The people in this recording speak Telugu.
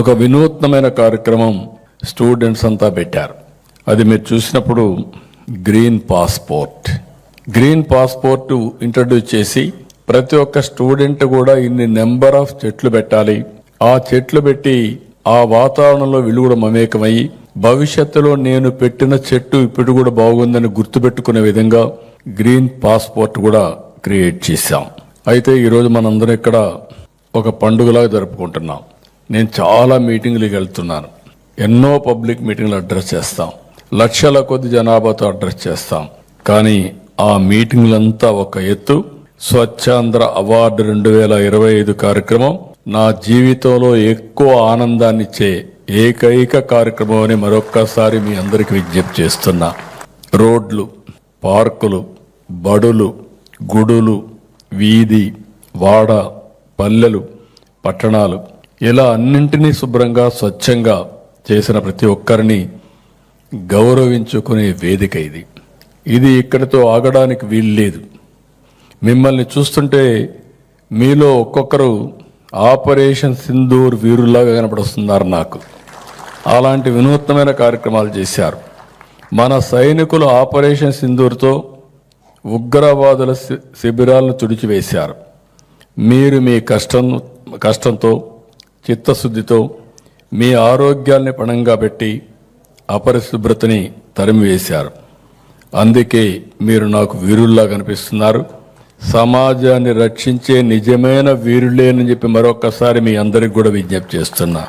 ఒక వినూత్నమైన కార్యక్రమం స్టూడెంట్స్ అంతా పెట్టారు. అది మీరు చూసినప్పుడు green passport. Green passport introduce చేసి ప్రతి ఒక్క స్టూడెంట్ కూడా ఇన్ని నెంబర్ ఆఫ్ చెట్లు పెట్టాలి. ఆ చెట్లు పెట్టి ఆ వాతావరణంలో వీళ్ళు కూడా మమేకమయ్యి భవిష్యత్తులో నేను పెట్టిన చెట్టు ఇప్పుడు కూడా బాగుందని గుర్తుపెట్టుకునే విధంగా గ్రీన్ పాస్పోర్ట్ కూడా క్రియేట్ చేశాం. అయితే ఈరోజు మనందరం ఇక్కడ ఒక పండుగలాగా జరుపుకుంటున్నాం. నేను చాలా మీటింగ్లకు వెళ్తున్నాను. ఎన్నో పబ్లిక్ మీటింగ్లు అడ్రస్ చేస్తాం. లక్షల కొద్ది జనాభాతో అడ్రస్ చేస్తాం. కానీ ఆ మీటింగ్లంతా ఒక ఎత్తు. స్వచ్ఛాంధ్ర అవార్డు రెండు వేల ఇరవై ఐదు కార్యక్రమం నా జీవితంలో ఎక్కువ ఆనందాన్నిచ్చే ఏకైక కార్యక్రమం అని మరొక్కసారి మీ అందరికి విజ్ఞప్తి చేస్తున్నా. రోడ్లు పార్కులు బడులు గుడులు వీధి వాడ పల్లెలు పట్టణాలు ఇలా అన్నింటినీ శుభ్రంగా స్వచ్ఛంగా చేసిన ప్రతి ఒక్కరిని గౌరవించుకునే వేదిక ఇది. ఇది ఇక్కడితో ఆగడానికి వీలు లేదు మిమ్మల్ని చూస్తుంటే మీలో ఒక్కొక్కరు ఆపరేషన్ సింధూర్ వీరుల్లాగా కనపడుస్తున్నారు నాకు. అలాంటి వినూత్నమైన కార్యక్రమాలు చేశారు. మన సైనికులు ఆపరేషన్ సింధూర్తో ఉగ్రవాదుల శి- శిబిరాలను తుడిచివేశారు. మీరు మీ కష్టం కష్టంతో చిత్తశుద్ధితో మీ ఆరోగ్యాల్ని పణంగా పెట్టి అపరిశుభ్రతని తరిమివేశారు. అందుకే మీరు నాకు వీరుల్లా కనిపిస్తున్నారు సమాజాన్ని రక్షించే నిజమైన వీరులేనని చెప్పి మరొక్కసారి మీ అందరికి కూడా విజ్ఞప్తి చేస్తున్నా.